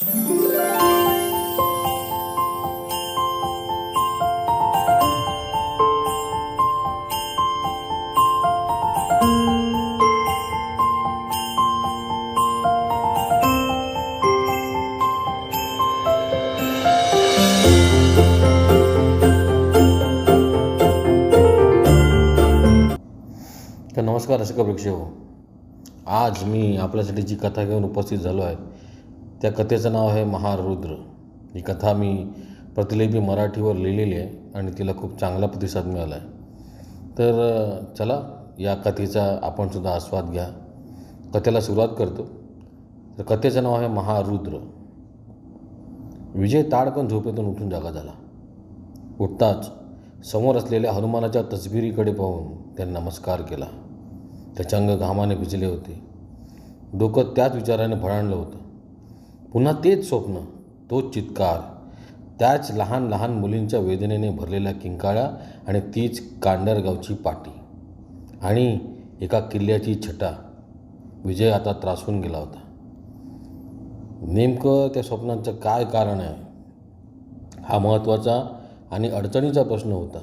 तर नमस्कार रसिक वृक्ष हो आज मी आपल्यासाठी जी कथा घेऊन उपस्थित झालो आहे त्या कथेचं नाव आहे महारुद्र. ही कथा मी प्रतिलिपी मराठीवर लिहिलेली आहे आणि तिला खूप चांगला प्रतिसाद मिळाला आहे तर चला या कथेचा आपणसुद्धा आस्वाद घ्या. कथेला सुरुवात करतो. तर कथेचं नाव आहे महारुद्र. विजय ताडकन झोपेतून उठून जागा झाला. उठताच समोर असलेल्या हनुमानाच्या तसबिरीकडे पाहून त्यांनी नमस्कार केला. त्याचे अंग घामाने भिजले होते. डोकं त्याच विचाराने भळाणलं होतं. पुन्हा तेच स्वप्न तोच चित्कार. त्याच लहान लहान मुलींच्या वेदनेने भरलेल्या किंकाळ्या आणि तीच कांडरगावची पाटी. आणि एका किल्ल्याची छटा. विजय आता त्रासून गेला होता. नेमकं त्या स्वप्नांचं काय कारण आहे? हा महत्त्वाचा आणि अडचणीचा प्रश्न होता.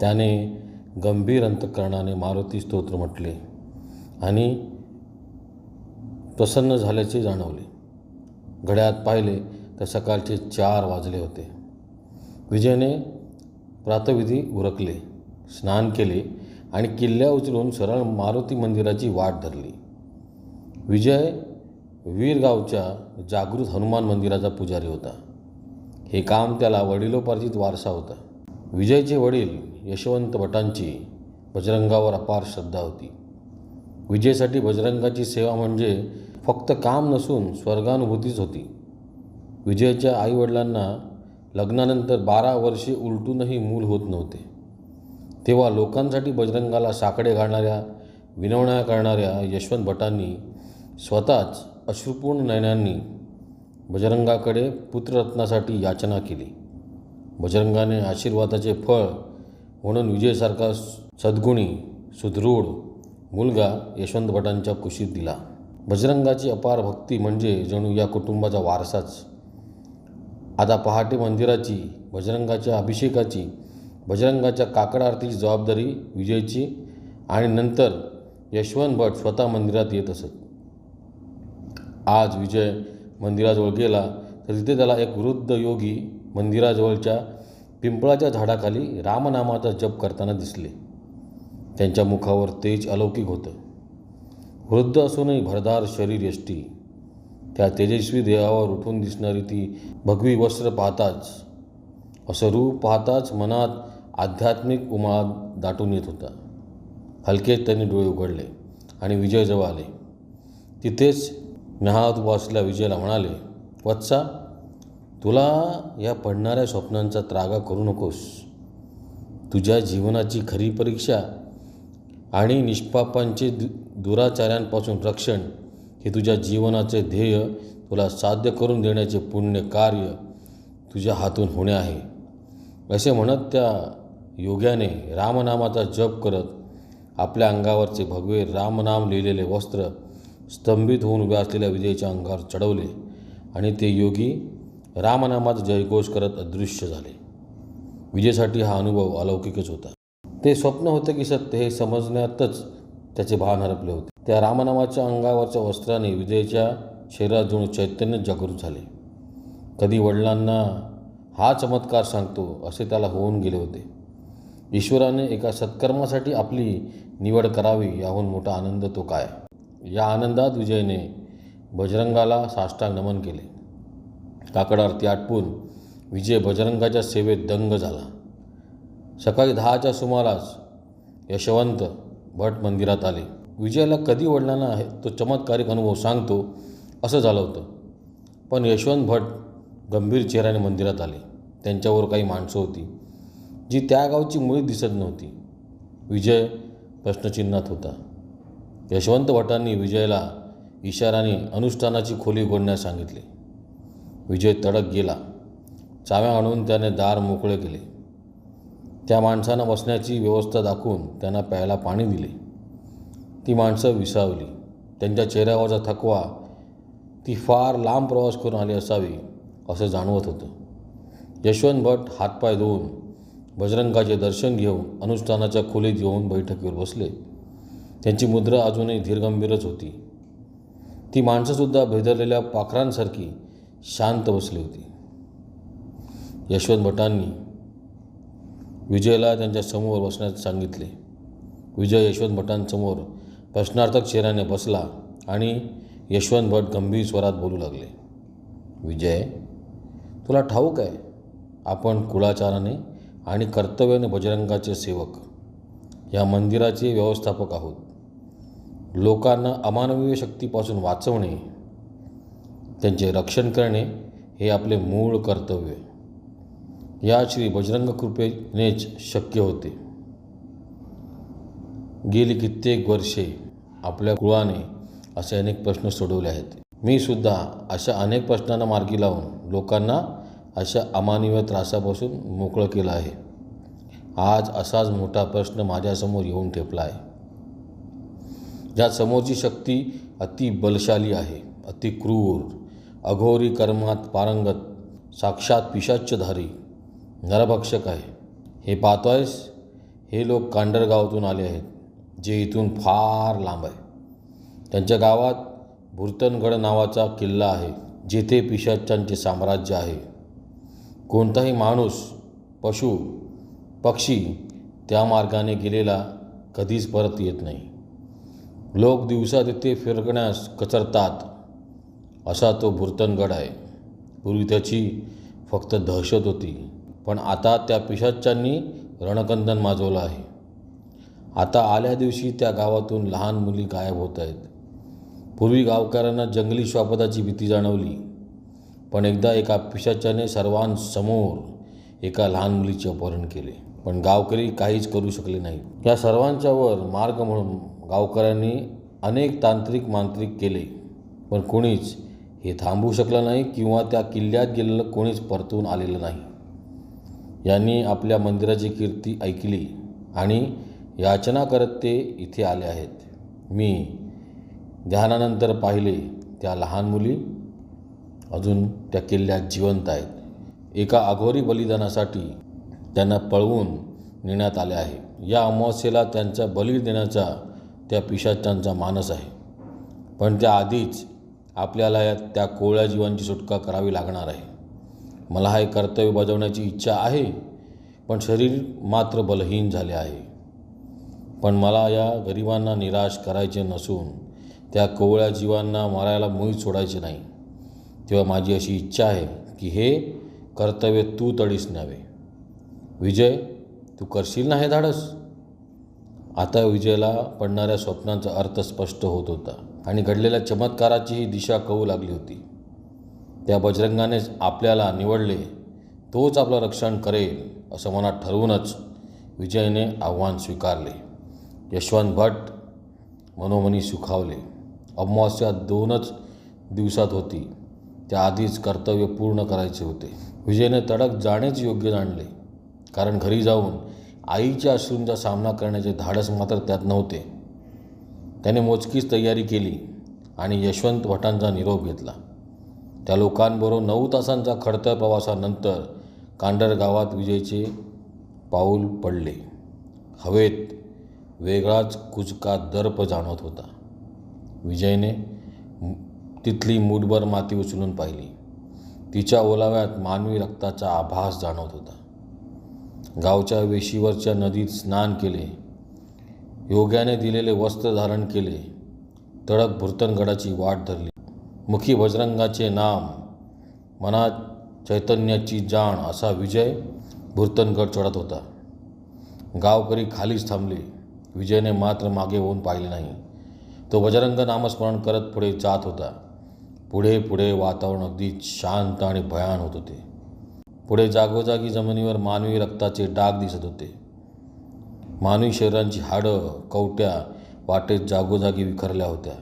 त्याने गंभीर अंतकरणाने मारुती स्तोत्र म्हटले आणि प्रसन्न झाल्याचे जाणवले. घड्यात पाहिले तर सकाळचे चार वाजले होते. विजयने प्रातविधी उरकले स्नान केले आणि किल्ल्या उचलून सरळ मारुती मंदिराची वाट धरली. विजय वीरगावच्या जागृत हनुमान मंदिराचा पुजारी होता. हे काम त्याला वडिलोपार्जित वारसा होता. विजयचे वडील यशवंत भटांची बजरंगावर अपार श्रद्धा होती. विजयसाठी बजरंगाची सेवा म्हणजे फक्त काम नसून स्वर्गानुभूतीच होती. विजयच्या आईवडिलांना लग्नानंतर बारा वर्षे उलटूनही मूल होत नव्हते. तेव्हा लोकांसाठी बजरंगाला साकडे घालणाऱ्या विनवण्या करणाऱ्या यशवंत भटांनी स्वतःच अश्रुपूर्ण नयनांनी बजरंगाकडे पुत्ररत्नासाठी याचना केली. बजरंगाने आशीर्वादाचे फळ म्हणून विजयसारखा सद्गुणी सुदृढ मुलगा यशवंत भटांच्या कुशीत दिला. बजरंगाची अपार भक्ती म्हणजे जणू या कुटुंबाचा वारसाच. आता पहाटे मंदिराची बजरंगाच्या अभिषेकाची बजरंगाच्या काकड आरतीची जबाबदारी विजयची आणि नंतर यशवंत भट स्वतः मंदिरात येत असत. आज विजय मंदिराजवळ गेला तर तिथे त्याला एक वृद्ध योगी मंदिराजवळच्या पिंपळाच्या झाडाखाली रामनामाचा जप करताना दिसले. त्यांच्या मुखावर तेज अलौकिक होतं. वृद्ध असूनही भरदार शरीर यष्टी. त्या तेजस्वी देहावर उठून दिसणारी ती भगवी वस्त्र पाहताच असं रूप पाहताच मनात आध्यात्मिक उमाद दाटून येत होता. हलकेच त्यांनी डोळे उघडले आणि विजयजवळ आले. तिथेच न्हात वाचल्या विजयला म्हणाले वत्सा तुला या पडणाऱ्या स्वप्नांचा त्रागा करू नकोस. तुझ्या जीवनाची खरी परीक्षा आणि निष्पापांचे दुराचार्यांपासून रक्षण हे तुझ्या जीवनाचे ध्येय तुला साध्य करून देण्याचे पुण्य कार्य तुझ्या हातून होणे आहे. असे म्हणत त्या योग्याने रामनामाचा जप करत आपल्या अंगावरचे भगवे रामनाम लिहिलेले वस्त्र स्तंभित होऊन उभ्या असलेल्या विजयच्या अंगावर चढवले आणि ते योगी रामनामाचा जयघोष करत अदृश्य झाले. विजयसाठी हा अनुभव अलौकिकच होता. ते स्वप्न होतं की सत्य हे समजण्यातच त्याचे भान हरपले होते. त्या रामनामाच्या अंगावरच्या वस्त्राने विजयच्या शरीरात जुळून चैतन्य जागृत झाले. कधी वडिलांना हा चमत्कार सांगतो असे त्याला होऊन गेले होते. ईश्वराने एका सत्कर्मासाठी आपली निवड करावी याहून मोठा आनंद तो काय? या आनंदात विजयने बजरंगाला साष्टांग नमन केले. काकड आरती आटपून विजय बजरंगाच्या सेवेत दंग झाला. सकाळी दहाच्या सुमारास यशवंत भट मंदिरात आले. विजयाला कधी वडिलांना आहे तो चमत्कारिक अनुभव सांगतो असं झालं होतं. पण यशवंत भट गंभीर चेहऱ्याने मंदिरात आले. त्यांच्यावर काही माणसं होती जी त्या गावची मुळी दिसत नव्हती. विजय प्रश्नचिन्हात होता. यशवंत भटांनी विजयला इशाराने अनुष्ठानाची खोली उघडण्यास सांगितले. विजय तडक गेला. चाव्या आणून त्याने दार मोकळे केले. त्या माणसानं बसण्याची व्यवस्था दाखवून त्यांना प्यायला पाणी दिले. ती माणसं विसावली. त्यांच्या चेहऱ्यावरचा थकवा ती फार लांब प्रवास करून आली असावी असं जाणवत होतं. यशवंत भट हातपाय धुवून बजरंगाचे दर्शन घेऊन अनुष्ठानाच्या खोलीत येऊन बैठकीवर बसले. त्यांची मुद्रा अजूनही धीरगंभीरच होती. ती माणसंसुद्धा भेदरलेल्या पाखरांसारखी शांत बसली होती. यशवंत भटांनी विजयला त्यांच्यासमोर बसण्यास सांगितले. विजय यशवंत भटांसमोर प्रश्नार्थक चेहऱ्याने बसला आणि यशवंत भट गंभीर स्वरात बोलू लागले. विजय तुला ठाऊक आहे आपण कुळाचाराने आणि कर्तव्याने बजरंगाचे सेवक या मंदिराचे व्यवस्थापक आहोत. लोकांना अमानवीय शक्तीपासून वाचवणे त्यांचे रक्षण करणे हे आपले मूळ कर्तव्य या श्री बजरंग कृपेनेच शक्य होते. गेली कित्येक वर्षे आपल्या कुळाने असे अनेक प्रश्न सोडवले आहेत. मी सुद्धा अशा अनेक प्रश्नांना मार्गी लावून लोकांना अशा अमानवीय त्रासापासून मोकळं केलं आहे. आज असाच मोठा प्रश्न माझ्यासमोर येऊन ठेपला आहे. ज्या समोरची शक्ती अति बलशाली आहे अति क्रूर अघोरी कर्मात पारंगत साक्षात पिशाच्यधारी नरभक्षक आहे. हे पाहतोयस? हे लोक कांडरगावातून आले आहेत जे इथून फार लांब आहे. त्यांच्या गावात भुरतनगड नावाचा किल्ला आहे जेथे पिशाच्यांचे साम्राज्य आहे. कोणताही माणूस पशु पक्षी त्या मार्गाने गेलेला कधीच परत येत नाही. लोक दिवसा तिथे फिरकण्यास कचरतात असा तो भुरतनगड आहे. पूर्वी त्याची फक्त दहशत होती. पण आता त्या पिशाच्यांनी रणकंदन माजवलं आहे. आता आल्या दिवशी त्या गावातून लहान मुली गायब होत आहेत. पूर्वी गावकऱ्यांना जंगली श्वापदाची भीती जाणवली. पण एकदा एका पिशाच्याने सर्वांसमोर एका लहान मुलीचे अपहरण केले. पण गावकरी काहीच करू शकले नाही या सर्वांच्यावर मार्ग म्हणून गावकऱ्यांनी अनेक तांत्रिक मांत्रिक केले. पण कोणीच हे थांबवू शकलं नाही किंवा त्या किल्ल्यात गेलेलं कोणीच परतून आलेलं नाही. यांनी आपल्या मंदिराची कीर्ती ऐकली आणि याचना करत ते इथे आले आहेत. मी ध्यानानंतर पाहिले त्या लहान मुली अजून त्या किल्ल्यात जिवंत आहेत. एका अघोरी बलिदानासाठी त्यांना पळवून नेण्यात आले आहे. या अमावस्येला त्यांचा बली देण्याचा त्या पिशाच्यांचा मानस आहे. पण त्या आधीच आपल्याला या त्या कोवळ्या जीवांची सुटका करावी लागणार आहे. मला हे कर्तव्य बजावण्याची इच्छा आहे पण शरीर मात्र बलहीन झाले आहे. पण मला या गरिबांना निराश करायचे नसून त्या कोवळ्या जीवांना मारायला मुळीच सोडायचे नाही. तेव्हा माझी अशी इच्छा आहे की हे कर्तव्य तू तडीस न्यावे. विजय तू करशील ना हे धाडस? आता विजयला पडणाऱ्या स्वप्नांचा अर्थ स्पष्ट होत होता आणि घडलेल्या चमत्काराचीही दिशा कळू लागली होती. त्या बजरंगानेच आपल्याला निवडले तोच आपलं रक्षण करेल असं मनात ठरवूनच विजयने आव्हान स्वीकारले. यशवंत भट मनोमनी सुखावले. अमावस्या दोनच दिवसात होती. त्याआधीच कर्तव्य पूर्ण करायचे होते. विजयने तडक जाणेच योग्य जाणले. कारण घरी जाऊन आईच्या अश्रूंचा सामना करण्याचे धाडस मात्र त्यात नव्हते. त्याने मोजकीच तयारी केली आणि यशवंत भटांचा निरोप घेतला. त्या लोकांबरोबर नऊ तासांचा खडतर प्रवासानंतर कांडर गावात विजयचे पाऊल पडले. हवेत वेगळाच कुचका दर्प जाणवत होता. विजयने तिथली मूठभर माती उचलून पाहिली. तिच्या ओलाव्यात मानवी रक्ताचा आभास जाणवत होता. गावच्या वेशीवरच्या नदीत स्नान केले. योग्याने दिलेले वस्त्र धारण केले. तडक भुरतनगडाची वाट धरली. मुखी बजरंगाचे नाम मनात चैतन्याची जाण असा विजय भुरतनगड चढत होता. गावकरी खालीच थांबले. विजयने मात्र मागे होऊन पाहिले नाही. तो बजरंग नामस्मरण करत पुढे जात होता. पुढे पुढे वातावरण अगदी शांत आणि भयान होत होते. पुढे जागोजागी जमिनीवर मानवी रक्ताचे डाग दिसत होते. मानवी शरीरांची हाडं कवट्या वाटेत जागोजागी विखरल्या होत्या.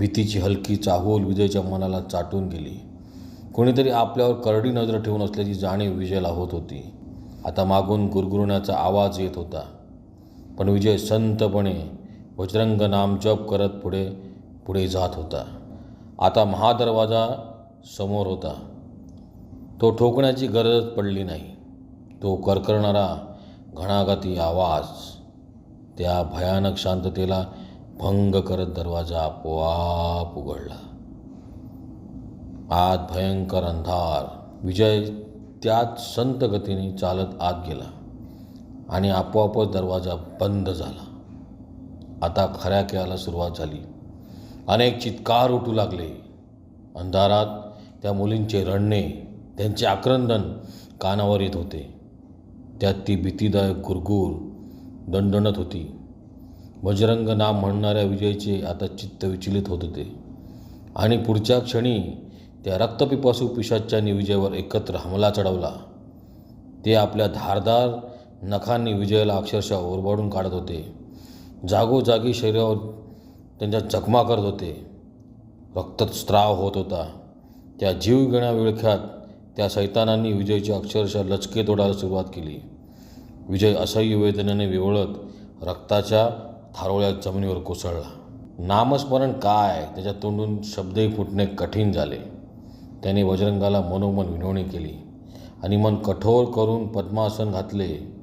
भीतीची हलकी चाहूल विजयच्या मनाला चाटून गेली. कोणीतरी आपल्यावर करडी नजर ठेवून असल्याची जाणीव विजयला होत होती. आता मागून गुरगुरण्याचा आवाज येत होता. पण विजय संतपणे वज्रंग नामजप करत पुढे पुढे जात होता. आता महादरवाजा समोर होता. तो ठोकण्याची गरज पडली नाही. तो करकरणारा घणाघाती आवाज. त्या भयानक शांततेला भंग करत दरवाजा आपोआप उघडला. आत भयंकर अंधार. विजय त्याच संत गतीने चालत आत गेला आणि आपोआपच दरवाजा बंद झाला. आता खऱ्या खेळाला सुरुवात झाली. अनेक चित्कार उठू लागले. अंधारात त्या मुलींचे रडणे त्यांचे आक्रंदन कानावर येत होते. त्यात ती भीतीदायक गुरगुर दणदणत होती. बजरंग नाम म्हणणाऱ्या विजयचे आता चित्त विचलित होत होते. आणि पुढच्या क्षणी त्या रक्तपिपासू पिशाच्यांनी विजयवर एकत्र हमला चढवला. ते आपल्या धारदार नखांनी विजयाला अक्षरशः ओरबाडून काढत होते. जागोजागी शरीरावर त्यांच्या जखमा करत होते. रक्तस्त्राव होत होता. त्या जीवघेण्या विळख्यात त्या सैतानांनी विजयची अक्षरशः लचके तोडायला सुरुवात केली. विजय असह्य वेदनेने विवळत रक्ताच्या थारोळ्या जमिनीवर कोसळला. नामस्मरण काय? त्याच्या तोंडून शब्दही फुटणे कठीण झाले. त्याने बजरंगाला मनोमन विनवणी केली आणि मन कठोर करून पद्मासन घातले.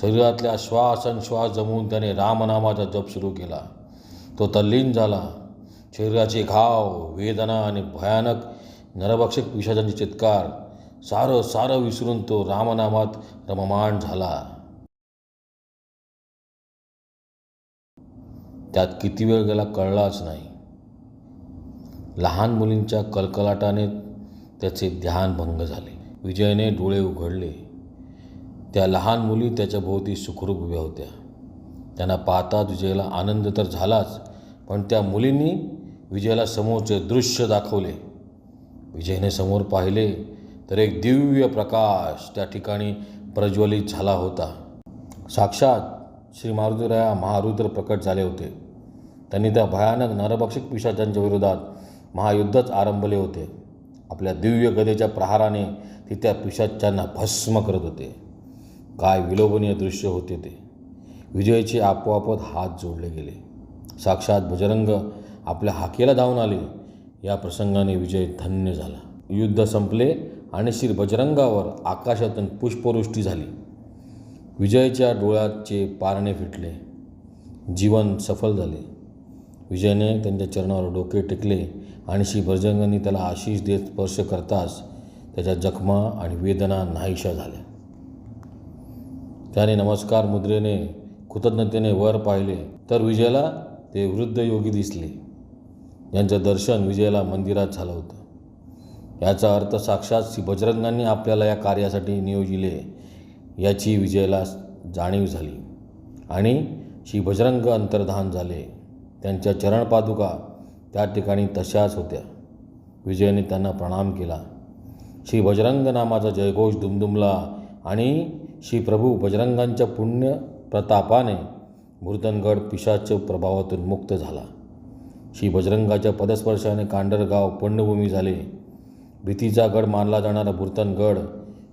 शरीरातल्या श्वास श्वास जमवून त्याने रामनामाचा जप सुरू केला. तो तल्लीन झाला. शरीराचे घाव वेदना आणि भयानक नरभक्षक विषादांचे चित्कार सारं सारं विसरून तो रामनामात रममाण झाला. त्यात किती वेळ गेला कळलाच नाही. लहान मुलींच्या कलकलाटाने त्याचे ध्यान भंग झाले. विजयने डोळे उघडले. त्या लहान मुली त्याच्या भोवती सुखरूप उभ्या होत्या. त्यांना पाहताच विजयाला आनंद तर झालाच पण त्या मुलींनी विजयाला समोरचे दृश्य दाखवले. विजयने समोर पाहिले तर एक दिव्य प्रकाश त्या ठिकाणी प्रज्वलित झाला होता. साक्षात श्री मारुतीराया महारुद्र प्रकट झाले होते. त्यांनी त्या भयानक नरभक्षक पिशाचांच्या विरोधात महायुद्धच आरंभले होते. आपल्या दिव्य गदेच्या प्रहाराने ती त्या पिशाच्यांना भस्म करत होते. काय विलोभनीय दृश्य होते ते. विजयचे आपोआपत हात जोडले गेले. साक्षात बजरंग आपल्या हाकेला धावून आले. या प्रसंगाने विजय धन्य झाला. युद्ध संपले आणि श्री बजरंगावर आकाशातून पुष्पवृष्टी झाली. विजयच्या डोळ्याचे पारणे फिटले. जीवन सफल झाले. विजयने त्यांच्या चरणावर डोके टेकले आणि श्री बजरंगांनी त्याला आशिष देत स्पर्श करताच त्याच्या जखमा आणि वेदना नाहीशा झाल्या. त्याने नमस्कार मुद्रेने कृतज्ञतेने वर पाहिले. तर विजयाला ते वृद्ध योगी दिसले. यांचं दर्शन विजयाला मंदिरात झालं होतं. याचा अर्थ साक्षात श्री बजरंगांनी आपल्याला या कार्यासाठी नियोजिले याची विजयाला जाणीव झाली. आणि श्री बजरंग अंतर्धान झाले. त्यांच्या चरणपादुका त्या ठिकाणी तशाच होत्या. विजयाने त्यांना प्रणाम केला. श्री बजरंग नामाचा जयघोष दुमदुमला आणि श्री प्रभू बजरंगांच्या पुण्य प्रतापाने भूर्दनगड पिशाच्या प्रभावातून मुक्त झाला. श्री बजरंगाच्या पदस्पर्शाने कांडरगाव पंडभूमी झाले. भीतीचा गड मानला जाणारा भूर्तनगड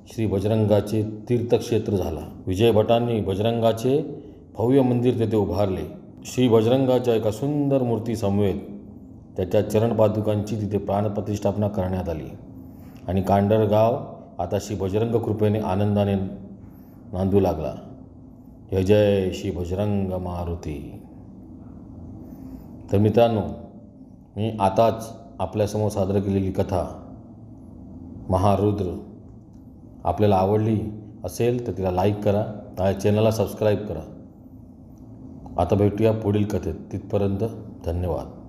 श्री बजरंगाचे तीर्थक्षेत्र झाला. विजयभटांनी बजरंगाचे भव्य मंदिर तेथे उभारले. श्री बजरंगाच्या एका सुंदर मूर्ती समवेत त्याच्या चरणपादुकांची तिथे प्राणप्रतिष्ठापना करण्यात आली. आणि कांडरगाव आता श्री बजरंग कृपेने आनंदाने नांदू लागला. जय जय श्री बजरंग मारुती. तर मित्रांनो मी आताच आपल्यासमोर सादर केलेली कथा महारुद्र आपल्याला आवडली असेल तर तिला लाईक करा. त्या चॅनलला सबस्क्राईब करा. आता भेटूया पुढील कथेत. तिथपर्यंत धन्यवाद.